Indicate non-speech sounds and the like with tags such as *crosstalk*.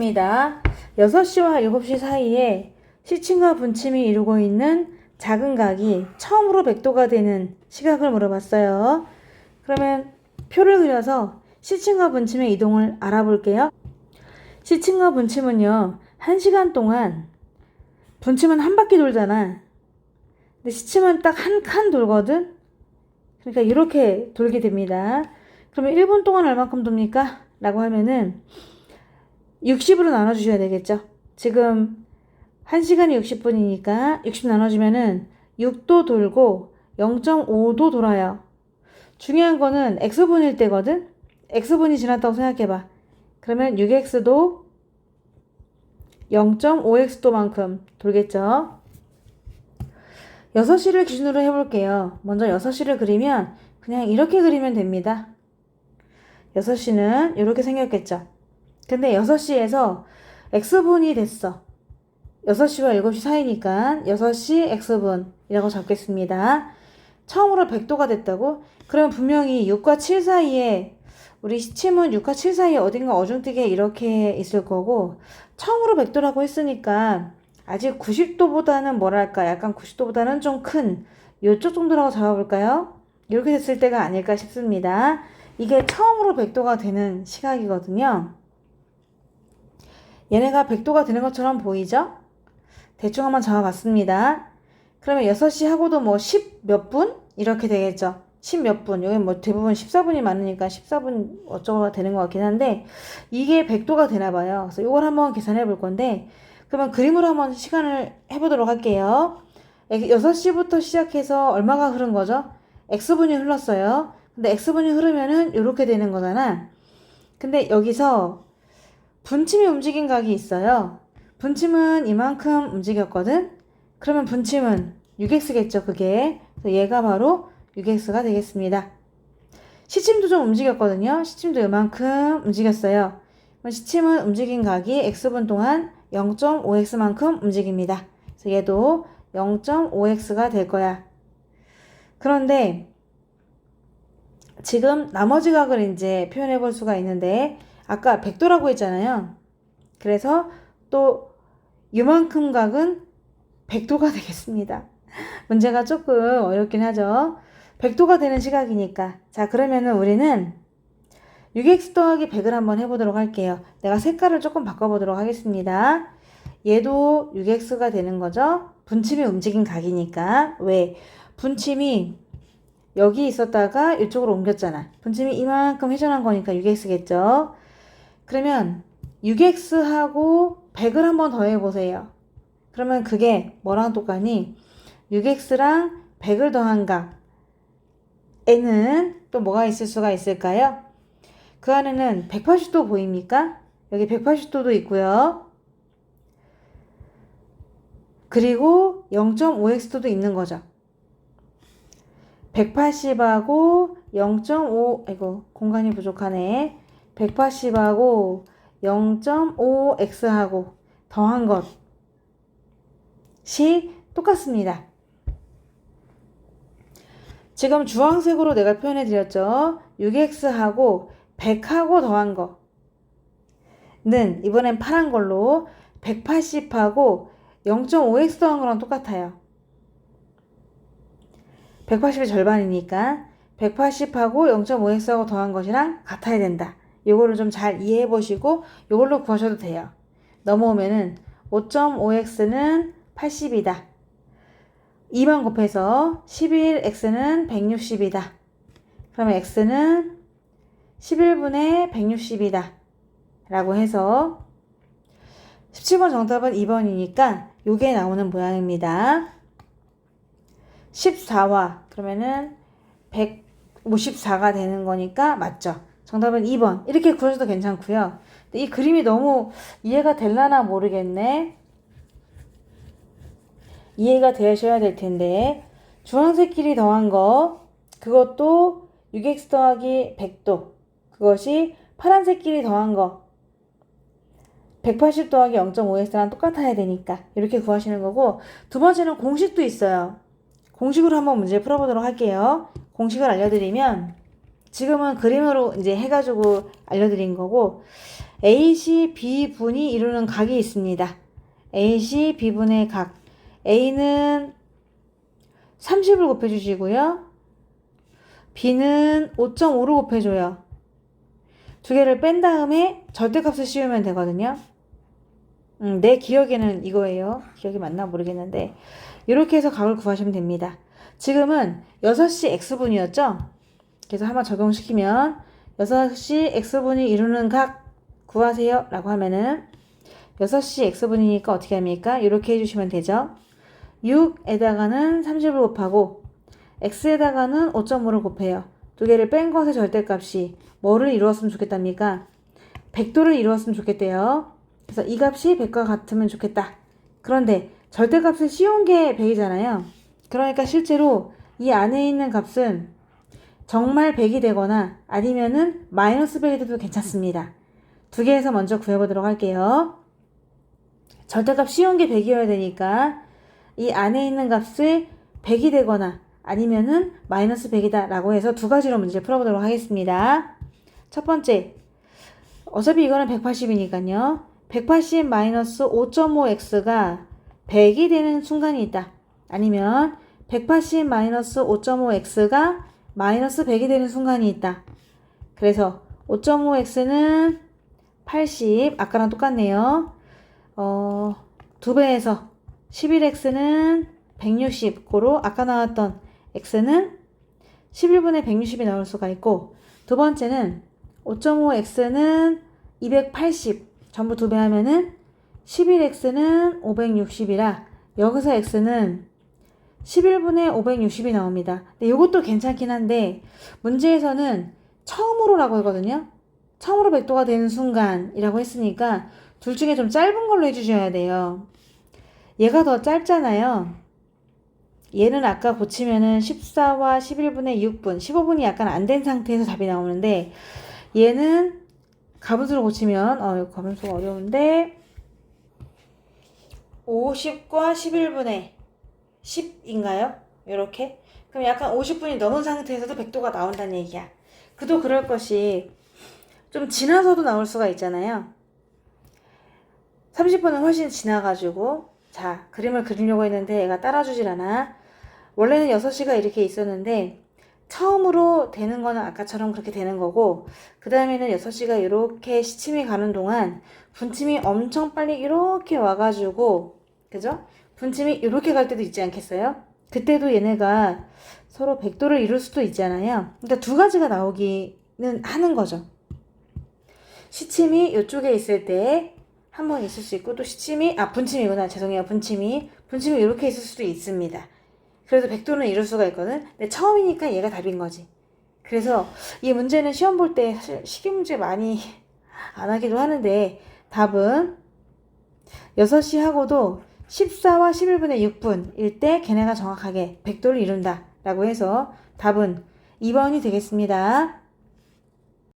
입니다. 6시와 7시 사이에 시침과 분침이 이루고 있는 작은 각이 처음으로 100도가 되는 시각을 물어봤어요. 그러면 표를 그려서 시침과 분침의 이동을 알아볼게요. 시침과 분침은요, 1시간 동안 분침은 한 바퀴 돌잖아. 근데 시침은 딱 한 칸 돌거든? 그러니까 이렇게 돌게 됩니다. 그러면 1분 동안 얼마큼 돕니까? 라고 하면은 60으로 나눠주셔야 되겠죠. 지금 1시간이 60분이니까 60 나눠주면은 6도 돌고 0.5도 돌아요. 중요한 거는 x분일 때거든? x분이 지났다고 생각해봐. 그러면 6x도 0.5x도만큼 돌겠죠. 6시를 기준으로 해볼게요. 먼저 6시를 그리면 그냥 이렇게 그리면 됩니다. 6시는 이렇게 생겼겠죠. 근데 6시에서 x분이 됐어. 6시와 7시 사이니까 6시 x분이라고 잡겠습니다. 처음으로 100도가 됐다고? 그러면 분명히 6과 7 사이에 우리 시침은 6과 7 사이에 어딘가 어중뜨게 이렇게 있을 거고 처음으로 100도라고 했으니까 아직 90도보다는 뭐랄까 약간 90도보다는 좀큰 이쪽 정도라고 잡아볼까요? 이렇게 됐을 때가 아닐까 싶습니다. 이게 처음으로 100도가 되는 시각이거든요. 얘네가 100도가 되는 것처럼 보이죠? 대충 한번 잡아봤습니다. 그러면 6시 하고도 뭐 10 몇 분? 이렇게 되겠죠. 10 몇 분. 여기 뭐 대부분 14분이 많으니까 14분 어쩌고가 되는 것 같긴 한데 이게 100도가 되나 봐요. 그래서 이걸 한번 계산해 볼 건데 그러면 그림으로 한번 시간을 해보도록 할게요. 6시부터 시작해서 얼마가 흐른 거죠? x분이 흘렀어요. 근데 x분이 흐르면은 이렇게 되는 거잖아. 근데 여기서 분침이 움직인 각이 있어요. 분침은 이만큼 움직였거든? 그러면 분침은 6x겠죠, 그게. 얘가 바로 6x가 되겠습니다. 시침도 좀 움직였거든요. 시침도 이만큼 움직였어요. 시침은 움직인 각이 x분 동안 0.5x만큼 움직입니다. 그래서 얘도 0.5x가 될 거야. 그런데 지금 나머지 각을 이제 표현해 볼 수가 있는데 아까 100도라고 했잖아요. 그래서 또 이만큼 각은 100도가 *laughs* 되겠습니다. 문제가 조금 어렵긴 하죠. 100도가 되는 시각이니까. 자, 그러면은 우리는 6x 더하기 100을 한번 해보도록 할게요. 내가 색깔을 조금 바꿔보도록 하겠습니다. 얘도 6x가 되는 거죠. 분침이 움직인 각이니까. 왜? 분침이 여기 있었다가 이쪽으로 옮겼잖아. 분침이 이만큼 회전한 거니까 6x겠죠. 그러면 6x하고 100을 한번 더해 보세요. 그러면 그게 뭐랑 똑같니? 6x랑 100을 더한 각에는 또 뭐가 있을 수가 있을까요? 그 안에는 180도 보입니까? 여기 180도도 있고요. 그리고 0.5x도도 있는 거죠. 180하고 0.5, 아이고, 공간이 부족하네. 180하고 0.5x하고 더한 것이 똑같습니다. 지금 주황색으로 내가 표현해 드렸죠. 6x하고 100하고 더한 거는 이번엔 파란 걸로 180하고 0.5x 더한 거랑 똑같아요. 180의 절반이니까 180하고 0.5x하고 더한 것이랑 같아야 된다. 요거를 좀 잘 이해해 보시고 요걸로 구하셔도 돼요. 넘어오면은 5.5x는 80이다. 2만 곱해서 11x는 160이다. 그러면 x는 11분의 160이다. 라고 해서 17번 정답은 2번이니까 요게 나오는 모양입니다. 14와 그러면은 154가 되는 거니까 맞죠? 정답은 2번. 이렇게 구하셔도 괜찮고요. 이 그림이 너무 이해가 될라나 모르겠네. 이해가 되셔야 될 텐데 주황색 길이 더한 거 그것도 6x 더하기 100도 그것이 파란색 길이 더한 거 180 더하기 0.5x랑 똑같아야 되니까 이렇게 구하시는 거고 두 번째는 공식도 있어요. 공식으로 한번 문제 풀어보도록 할게요. 공식을 알려드리면 지금은 그림으로 이제 해가지고 알려드린 거고 AC, B분이 이루는 각이 있습니다. AC, B분의 각. A는 30을 곱해주시고요. B는 5.5를 곱해줘요. 두 개를 뺀 다음에 절대값을 씌우면 되거든요. 음, 내 기억에는 이거예요. 기억이 맞나 모르겠는데 이렇게 해서 각을 구하시면 됩니다. 지금은 6시 x분이었죠? 그래서 한번 적용시키면 6시 x분이 이루는 각 구하세요 라고 하면은 6시 x분이니까 어떻게 합니까? 이렇게 해주시면 되죠. 6에다가는 30을 곱하고 x에다가는 5.5를 곱해요. 두 개를 뺀 것의 절대값이 뭐를 이루었으면 좋겠답니까? 100도를 이루었으면 좋겠대요. 그래서 이 값이 100과 같으면 좋겠다. 그런데 절대값을 씌운 게 100이잖아요. 그러니까 실제로 이 안에 있는 값은 정말 100이 되거나 아니면은 마이너스 100이 돼도 괜찮습니다. 두 개에서 먼저 구해보도록 할게요. 절대값 씌운 게 100이어야 되니까 이 안에 있는 값이 100이 되거나 아니면은 마이너스 100이다 라고 해서 두 가지로 문제 풀어보도록 하겠습니다. 첫 번째, 어차피 이거는 180이니까요. 180 마이너스 5.5x가 100이 되는 순간이 있다. 아니면 180 마이너스 5.5x가 마이너스 100이 되는 순간이 있다. 그래서 5.5x는 80, 아까랑 똑같네요. 어, 두 배에서 11x는 160, 고로 아까 나왔던 x는 11분의 160이 나올 수가 있고, 두 번째는 5.5x는 280, 전부 두 배 하면은 11x는 560이라 여기서 x는 11분의 560이 나옵니다. 근데 이것도 괜찮긴 한데 문제에서는 처음으로라고 하거든요. 처음으로 100도가 되는 순간이라고 했으니까 둘 중에 좀 짧은 걸로 해주셔야 돼요. 얘가 더 짧잖아요. 얘는 아까 고치면은 14와 11분의 6분, 15분이 약간 안 된 상태에서 답이 나오는데 얘는 가분수로 고치면 어, 가분수가 어려운데 50과 11분의 10인가요? 이렇게 그럼 약간 50분이 넘은 상태에서도 100도가 나온다는 얘기야. 그도 그럴 것이 좀 지나서도 나올 수가 있잖아요. 30분은 훨씬 지나가지고 자 그림을 그리려고 했는데 얘가 따라주질 않아. 원래는 6시가 이렇게 있었는데 처음으로 되는 거는 아까처럼 그렇게 되는 거고 그 다음에는 6시가 이렇게 시침이 가는 동안 분침이 엄청 빨리 이렇게 와가지고 그죠? 분침이 이렇게 갈 때도 있지 않겠어요? 그때도 얘네가 서로 100도를 이룰 수도 있잖아요. 그러니까 두 가지가 나오기는 하는 거죠. 시침이 이쪽에 있을 때 한 번 있을 수 있고 또 시침이 아 분침이구나 죄송해요 분침이 분침이 이렇게 있을 수도 있습니다. 그래서 100도는 이룰 수가 있거든. 근데 처음이니까 얘가 답인 거지. 그래서 이 문제는 시험 볼 때 사실 식이 문제 많이 *laughs* 안 하기도 하는데 답은 6시 하고도 14와 11분의 6분일 때 걔네가 정확하게 100도를 이룬다 라고 해서 답은 2번이 되겠습니다.